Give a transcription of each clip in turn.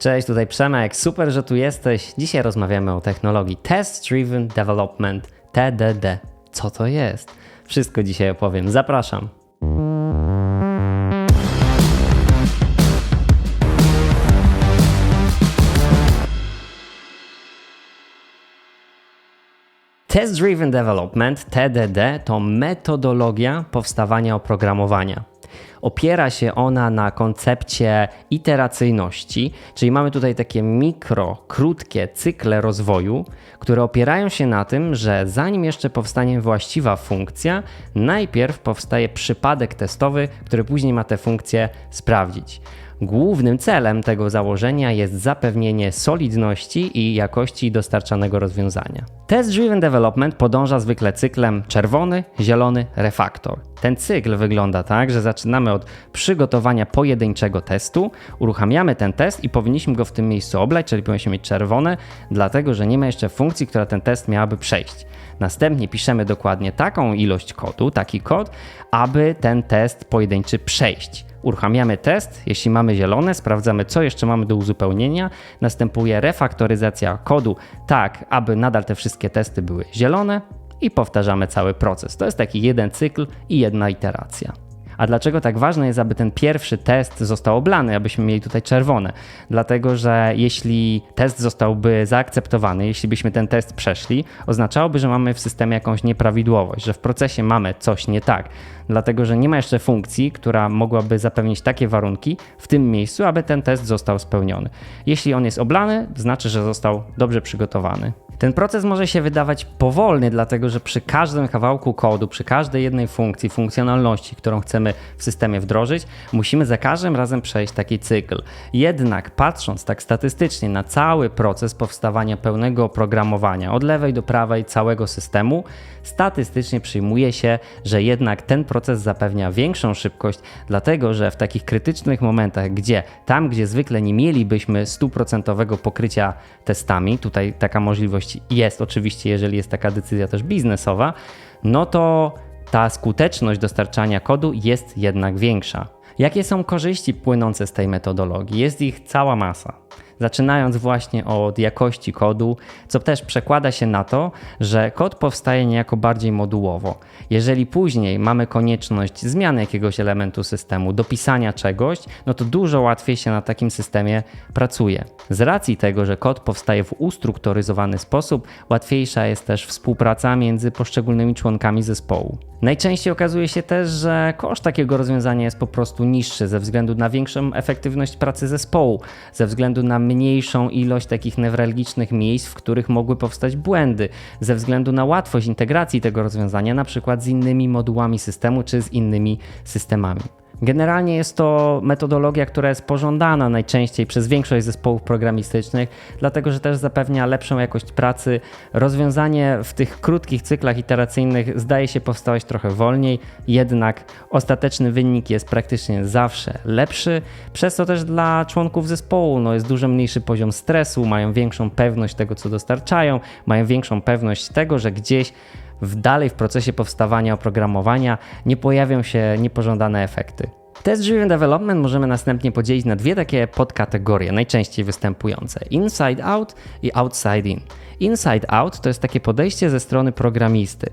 Cześć, tutaj Przemek, super, że tu jesteś. Dzisiaj rozmawiamy o technologii Test Driven Development, TDD. Co to jest? Wszystko dzisiaj opowiem. Zapraszam. Test Driven Development, TDD, to metodologia powstawania oprogramowania. Opiera się ona na koncepcie iteracyjności, czyli mamy tutaj takie mikro, krótkie cykle rozwoju, które opierają się na tym, że zanim jeszcze powstanie właściwa funkcja, najpierw powstaje przypadek testowy, który później ma tę funkcję sprawdzić. Głównym celem tego założenia jest zapewnienie solidności i jakości dostarczanego rozwiązania. Test Driven Development podąża zwykle cyklem czerwony, zielony, refaktor. Ten cykl wygląda tak, że zaczynamy od przygotowania pojedynczego testu, uruchamiamy ten test i powinniśmy go w tym miejscu oblać, czyli powinniśmy mieć czerwone, dlatego że nie ma jeszcze funkcji, która ten test miałaby przejść. Następnie piszemy dokładnie taką ilość kodu, taki kod, aby ten test pojedynczy przejść. Uruchamiamy test, jeśli mamy zielone, sprawdzamy co jeszcze mamy do uzupełnienia. Następuje refaktoryzacja kodu tak, aby nadal te wszystkie testy były zielone i powtarzamy cały proces. To jest taki jeden cykl i jedna iteracja. A dlaczego tak ważne jest, aby ten pierwszy test został oblany, abyśmy mieli tutaj czerwone? Dlatego, że jeśli test zostałby zaakceptowany, jeśli byśmy ten test przeszli, oznaczałoby, że mamy w systemie jakąś nieprawidłowość, że w procesie mamy coś nie tak. Dlatego, że nie ma jeszcze funkcji, która mogłaby zapewnić takie warunki w tym miejscu, aby ten test został spełniony. Jeśli on jest oblany, znaczy, że został dobrze przygotowany. Ten proces może się wydawać powolny, dlatego że przy każdym kawałku kodu, przy każdej jednej funkcji, funkcjonalności, którą chcemy w systemie wdrożyć, musimy za każdym razem przejść taki cykl. Jednak patrząc tak statystycznie na cały proces powstawania pełnego oprogramowania, od lewej do prawej całego systemu, statystycznie przyjmuje się, że jednak ten proces zapewnia większą szybkość, dlatego że w takich krytycznych momentach, gdzie tam, gdzie zwykle nie mielibyśmy stuprocentowego pokrycia testami, tutaj taka możliwość jest oczywiście, jeżeli jest taka decyzja też biznesowa, no to ta skuteczność dostarczania kodu jest jednak większa. Jakie są korzyści płynące z tej metodologii? Jest ich cała masa zaczynając właśnie od jakości kodu, co też przekłada się na to, że kod powstaje niejako bardziej modułowo. Jeżeli później mamy konieczność zmiany jakiegoś elementu systemu, dopisania czegoś, no to dużo łatwiej się na takim systemie pracuje. Z racji tego, że kod powstaje w ustrukturyzowany sposób, łatwiejsza jest też współpraca między poszczególnymi członkami zespołu. Najczęściej okazuje się też, że koszt takiego rozwiązania jest po prostu niższy ze względu na większą efektywność pracy zespołu, ze względu na mniejszą ilość takich newralgicznych miejsc, w których mogły powstać błędy, ze względu na łatwość integracji tego rozwiązania, na przykład z innymi modułami systemu czy z innymi systemami. Generalnie jest to metodologia, która jest pożądana najczęściej przez większość zespołów programistycznych, dlatego że też zapewnia lepszą jakość pracy. Rozwiązanie w tych krótkich cyklach iteracyjnych zdaje się powstawać trochę wolniej, jednak ostateczny wynik jest praktycznie zawsze lepszy, przez co też dla członków zespołu no, jest dużo mniejszy poziom stresu, mają większą pewność tego, co dostarczają, mają większą pewność tego, że gdzieś w dalej w procesie powstawania oprogramowania nie pojawią się niepożądane efekty. Test Driven Development możemy następnie podzielić na dwie takie podkategorie, najczęściej występujące: inside out i outside in. Inside out to jest takie podejście ze strony programisty,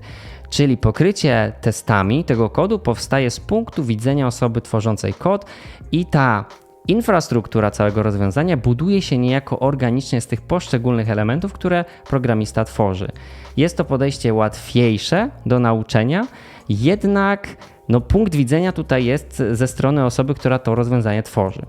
czyli pokrycie testami tego kodu powstaje z punktu widzenia osoby tworzącej kod i ta infrastruktura całego rozwiązania buduje się niejako organicznie z tych poszczególnych elementów, które programista tworzy. Jest to podejście łatwiejsze do nauczenia, jednak no, punkt widzenia tutaj jest ze strony osoby, która to rozwiązanie tworzy.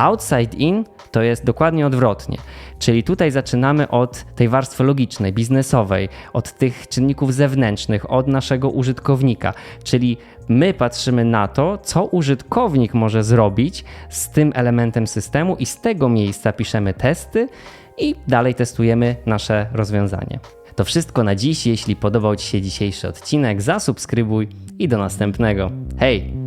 Outside in to jest dokładnie odwrotnie. Czyli tutaj zaczynamy od tej warstwy logicznej, biznesowej, od tych czynników zewnętrznych, od naszego użytkownika. Czyli my patrzymy na to, co użytkownik może zrobić z tym elementem systemu, i z tego miejsca piszemy testy i dalej testujemy nasze rozwiązanie. To wszystko na dziś. Jeśli podobał Ci się dzisiejszy odcinek, zasubskrybuj i do następnego. Hej!